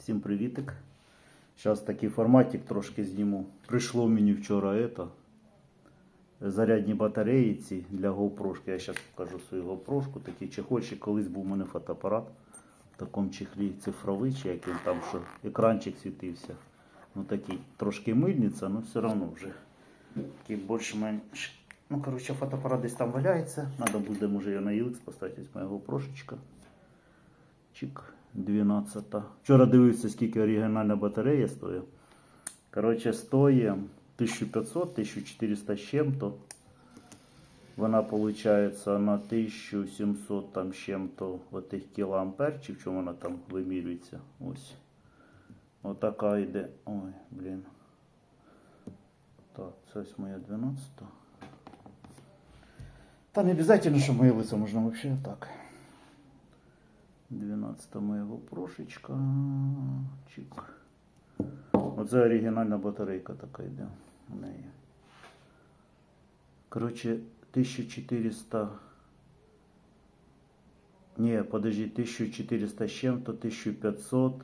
Всім привітик. Зараз такий форматик трошки зніму. Прийшло мені вчора это, зарядні батареї ці для GoPro. Я зараз покажу свою GoPro. Такий чехольчик. Колись був у мене фотоапарат в такому чехлі цифровий, чи як він там, що екранчик світився. Ну такий трошки мильниця, але все одно вже. Такий більш-менш. Ну, коротше, фотоапарат десь там валяється. Надо буде, може, його на UX поставити. Ось моя GoPro-шечка. Чик, 12. Вчора дивився, скільки оригінальна батарея стоїть. Коротше, стоїть 1500, 1400 з чим-то. Вона виходить на 1700 там чим-то отих кілоампер, чи в чому вона там вимірюється. Ось. Отака йде. Ой, блін. Так, це ось моя 12. Та не обов'язково, що моє лицо можна взагалі так. 12 моєго прошечка. Чик. Оце оригінальна батарейка така йде у неї. Коротше, 1400. Ні, подожди, 1400 з чим-то, 1500,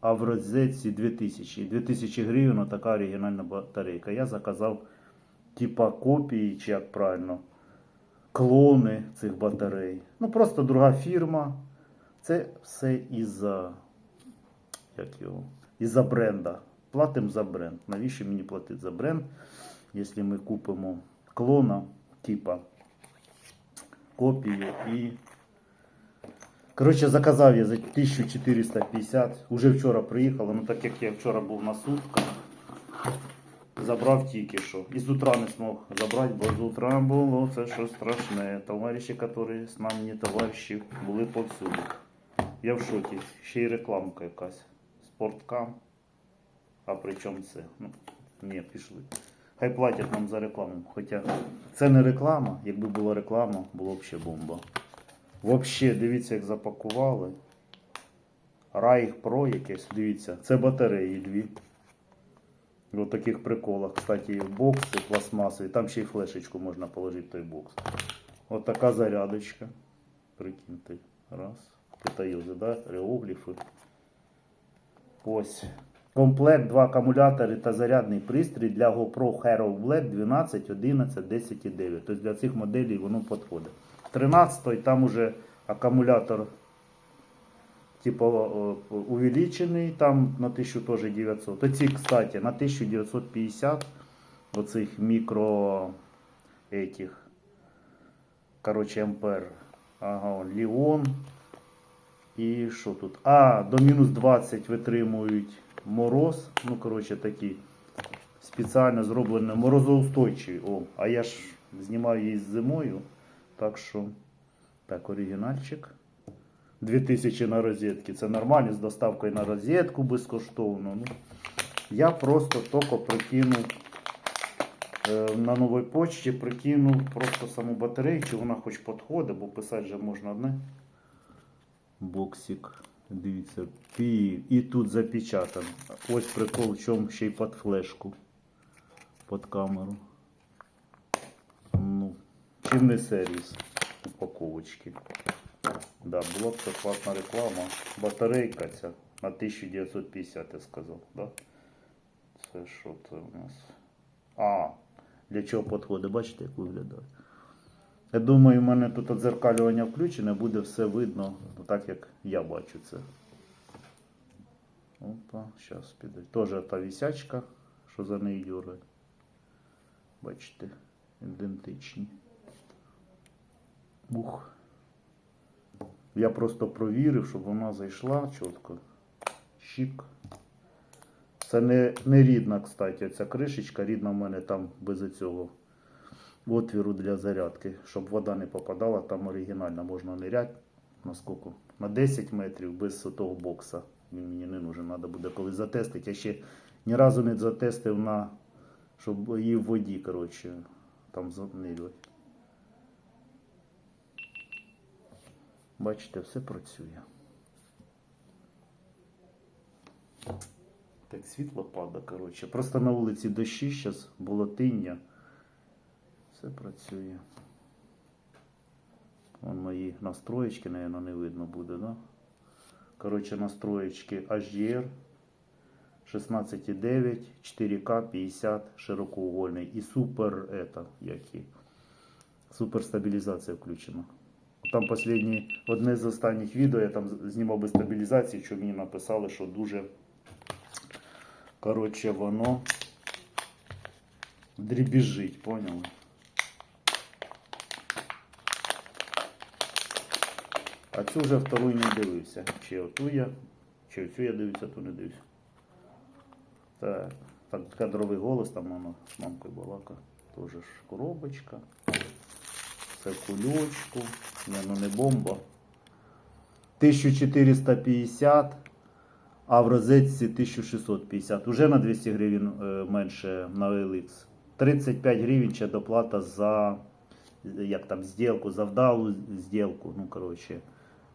а в розетці 2000. 2000 гривень така оригінальна батарейка. Я заказав типа копії, чи як правильно, клони цих батарей. Ну, просто друга фірма. Це все із-за як його, із-за бренда. Платимо за бренд. Навіщо мені платити за бренд, якщо ми купимо клона, типа копію і. Коротше, заказав я за 1450. Уже вчора приїхало, ну так як я вчора був на сутках, забрав тільки що. І з утра не змог забрати, бо з утра було це що страшне. Товариші, які з нами не товариші, були повсюди. Я в шокі. Ще й рекламка якась. Спорткам. А при чому це? Ну, ні, пішли. Хай платять нам за рекламу. Хоча це не реклама. Якби була реклама, було б ще бомба. Взагалі, дивіться, як запакували. Райх Pro якесь, дивіться, це батареї дві. В таких приколах. Кстати, бокси пластмасові. Там ще й флешечку можна положити в той бокс. От така зарядочка. Прикиньте. Раз. Китаюзи, да? Реогліфи. Ось. Комплект, два акумулятори та зарядний пристрій для GoPro Hero Black 12, 11, 10 і 9. Тобто для цих моделей воно підходить. 13-й там уже акумулятор типу увеличений, там на 1900. Оці, кстати, на 1950 оцих мікро этих, короче, ампер. Ага, он, Ліон. І що тут? А, до мінус 20 витримують мороз. Ну, коротше, такі спеціально зроблені морозоустойчиві. О, а я ж знімаю її зимою. Так що, так, оригінальчик. 2000 на розетки. Це нормально з доставкою на розетку безкоштовно. Ну, я просто тільки прикинув е, на новій почті, прикинув просто саму батарею, чи вона хоч підходить, бо писати вже можна одне. Боксик. Дивіться, пі. І тут запечатан. Ось прикол, в чому ще й під флешку. Під камеру. Ну, чим не сервіс упаковочки. Да, була б це класна реклама. Батарейка ця на 1950, я сказав. Да? Це що це у нас? А, для чого підходить? Бачите, як виглядає? Я думаю, в мене тут отзеркалювання включене, буде все видно, так як я бачу це. Опа, зараз піде. Теж та вісячка, що за неї дюрає. Бачите, ідентичні. Ух. Я просто провірив, щоб вона зайшла чітко. Щік. Це не, не рідна, кстати, ця кришечка. Рідна в мене там без цього отвіру для зарядки, щоб вода не попадала, там оригінально можна ниряти на скільки? На 10 метрів без того бокса. Він мені не нужен, треба буде колись затестити. Я ще ні разу не затестив на, щоб її в воді, коротше, там занирювати. Бачите, все працює. Так, світло пада, коротше. Просто на вулиці дощі зараз, було тиння. Все працює. Вон мої настроєчки, наверное, не видно буде, да? Коротше, настроєчки HDR 16,9, 4К 50 широкоугольний і супер это, як і, супер стабілізація включена. Там останні, одне з останніх відео я там знімав без стабілізації, що мені написали, що дуже коротше воно дрібіжить, поняли? А цю вже вторую не дивився. Чи оту я, чи оцю я дивився, ту не дивився. Так, так кадровий голос, там воно з мамкою балака. Тоже ж коробочка. Це кульочку. Не, ну не бомба. 1450, а в розетці 1650. Уже на 200 гривень е, менше на OLX. 35 гривень ще доплата за як там, зділку, за вдалу зділку. Ну, коротше.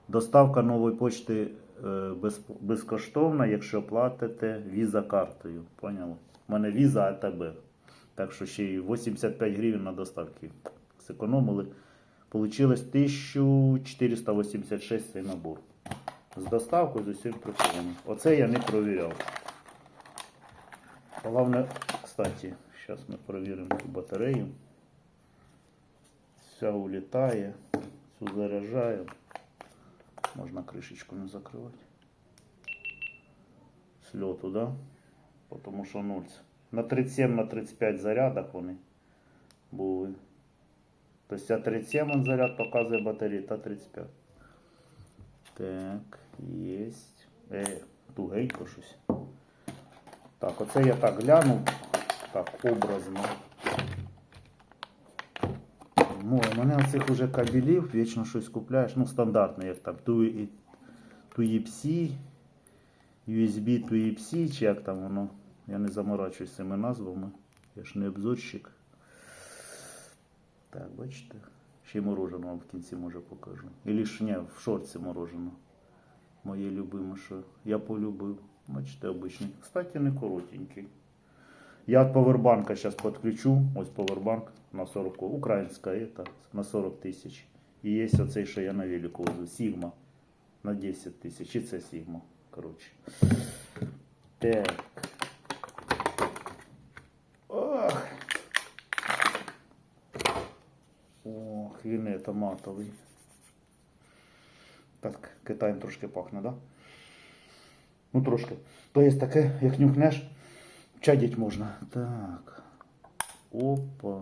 Доставка нової почти е, без, безкоштовна, якщо платите віза картою. Поняли? У мене віза АТБ. Так що ще й 85 гривень на доставки зекономили. Получилось 1486 цей набор. З доставкою з усім приколом. Оце я не провіряв. Головне, кстати, зараз ми перевіримо цю батарею. Вся улітає, всю заряджає. Можна кришечку не закривати. Сльоту, да? Тому що 0. На 37 на 35 зарядок вони були. Тобто ця 37 он заряд показує батареї, та 35. Так, єсть. Е, тугенько щось. Так, оце я так глянув. Так, образно. У мене оцих уже кабелів, вічно щось купляєш, ну стандартне, як там Type-C, USB Type-C, чи як там воно. Я не заморачуюсь цими назвами. Я ж не обзорщик. Так, бачите? Ще й мороженое вам в кінці може покажу. Ілі ж ні, в шорці мороженое. Моє любиме, що я полюбив. Бачите, обичний. Кстати, не коротенький. Я от повербанка сейчас подключу. Ось повербанк на 40. Українська это, на 40 тисяч. І є оцей, що я на велику везу. Сігма на 10 тисяч. І це Сігма. Коротше. Так. Ох. Ох, він это матовий. Так, Китаєм трошки пахне, да? Ну трошки. То є таке, як нюхнеш, чадіть можна. Так. Опа.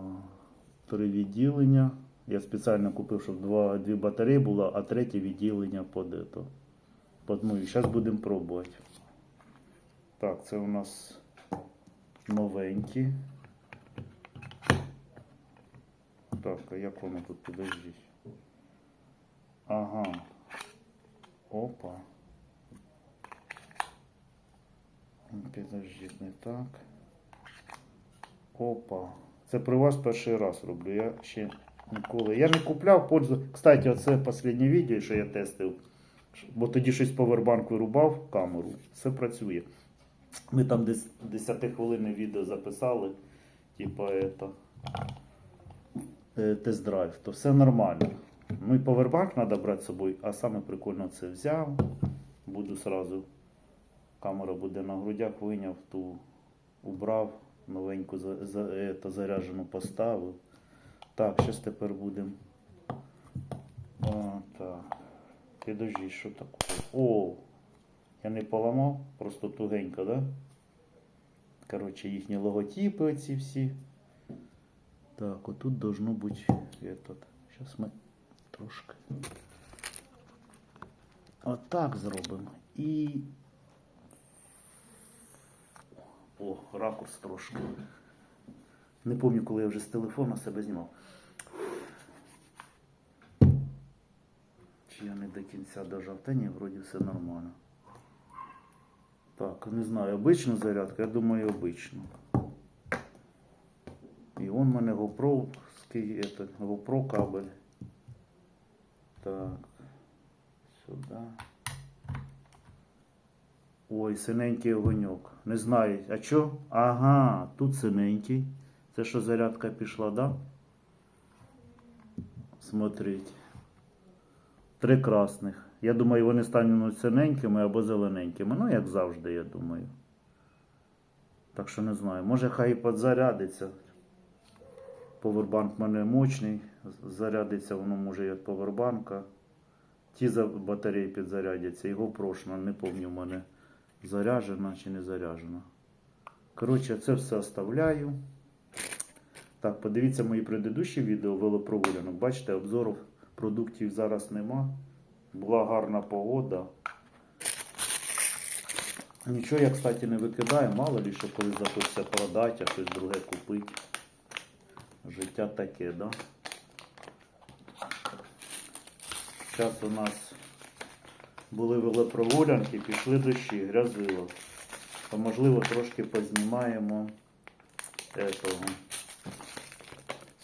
Три відділення. Я спеціально купив, щоб два, дві батареї було, а третє відділення під это. Під мою. Зараз будемо пробувати. Так, це у нас новенькі. Так, а як воно тут підождіть? Ага. Опа. Підождіть, не так. Опа. Це при вас перший раз роблю. Я ще ніколи. Я не купляв пользу. Кстати, оце останнє відео, що я тестив. Бо тоді щось повербанк вирубав камеру. Все працює. Ми там десь 10 хвилин відео записали. Типа это, е, тест-драйв. То все нормально. Ну і повербанк треба брати з собою, а саме прикольно це взяв. Буду сразу. Камера буде на грудях, виняв ту, убрав, новеньку за, за, ето, заряджену поставив. Так, зараз тепер будемо. Так. Підожди, що таке? О! Я не поламав, просто тугенько, да? Коротше, їхні логотипи оці всі. Так, отут должно бути этот. Зараз ми трошки. Отак зробимо. І. О, ракурс трошки. Не пам'ятаю, коли я вже з телефона себе знімав. Чи я не до кінця дожав? Та ні, вроді все нормально. Так, не знаю, обична зарядка, я думаю, обичну. І он в мене GoPro, GoPro кабель. Так. Сюди. Ой, синенький огоньок. Не знаю. А що? Ага, тут синенький. Це що зарядка пішла, да? Смотрите. Три красних. Я думаю, вони стануть синенькими або зелененькими. Ну, як завжди, я думаю. Так що не знаю. Може хай і підзарядиться. Повербанк в мене мощний. Зарядиться воно може і від повербанка. Ті батареї підзарядяться. Його прошно, не пам'ятаю, в мене заряджена чи не заряджена. Коротше, це все оставляю. Так, подивіться мої предыдущі відео велопрогулянок. Бачите, обзорів продуктів зараз нема. Була гарна погода. Нічого я, кстати, не викидаю, мало ли, що коли захочеться продати, а щось друге купити. Життя таке, да? Зараз у нас були велопрогулянки, пішли дощі, грязило. То можливо трошки познімаємо этого.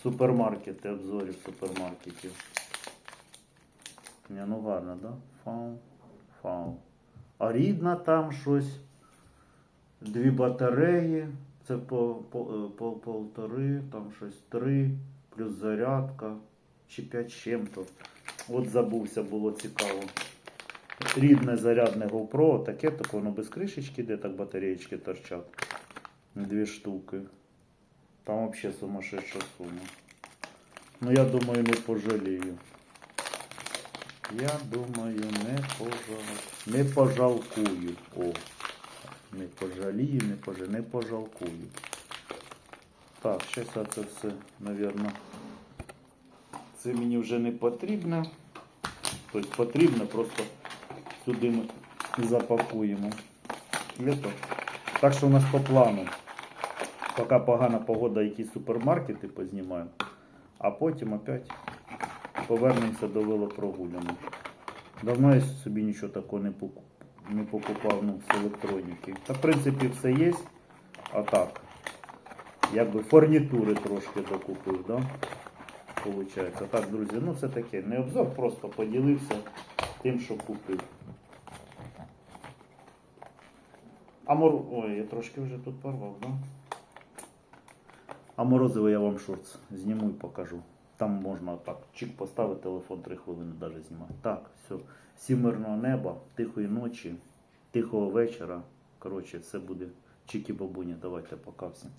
Супермаркети, обзорів супермаркетів. Ні, ну гарно, да? Фау, фау. А рідна там щось. Дві батареї. Це по, по, е, по полтори, там щось три, плюс зарядка. Чи п'ять чим-то. От забувся, було цікаво. Рідне зарядне GoPro, таке, так воно без кришечки, де так батареєчки торчать. Дві штуки. Там взагалі сумасшедша сума. Ну я думаю, не пожалію. Я думаю, не пожал... не пожалкую. О, не пожалію, не, пож... не пожалкую. Так, зараз це все, навірно. Це мені вже не потрібно. Тобто потрібно, просто сюди ми запакуємо. Это. Так що у нас по плану. Поки погана погода, якісь супермаркети познімаємо, а потім опять повернемося до велопрогулянок. Давно я собі нічого такого не, поку- не покупав ну, з електроніки. Та в принципі все є. А так. Якби фурнітури трошки докупив, да? Получається. Так, друзі, ну це таке. Не обзор, просто поділився тим, що купив. А мор... Ой, я трошки вже тут порвав, да? А морозиво я вам шорт зніму і покажу. Там можна так чик поставити телефон 3 хвилини навіть знімати. Так, все. Всім мирного неба, тихої ночі, тихого вечора. Коротше, все буде чики бабуні. Давайте пока всім.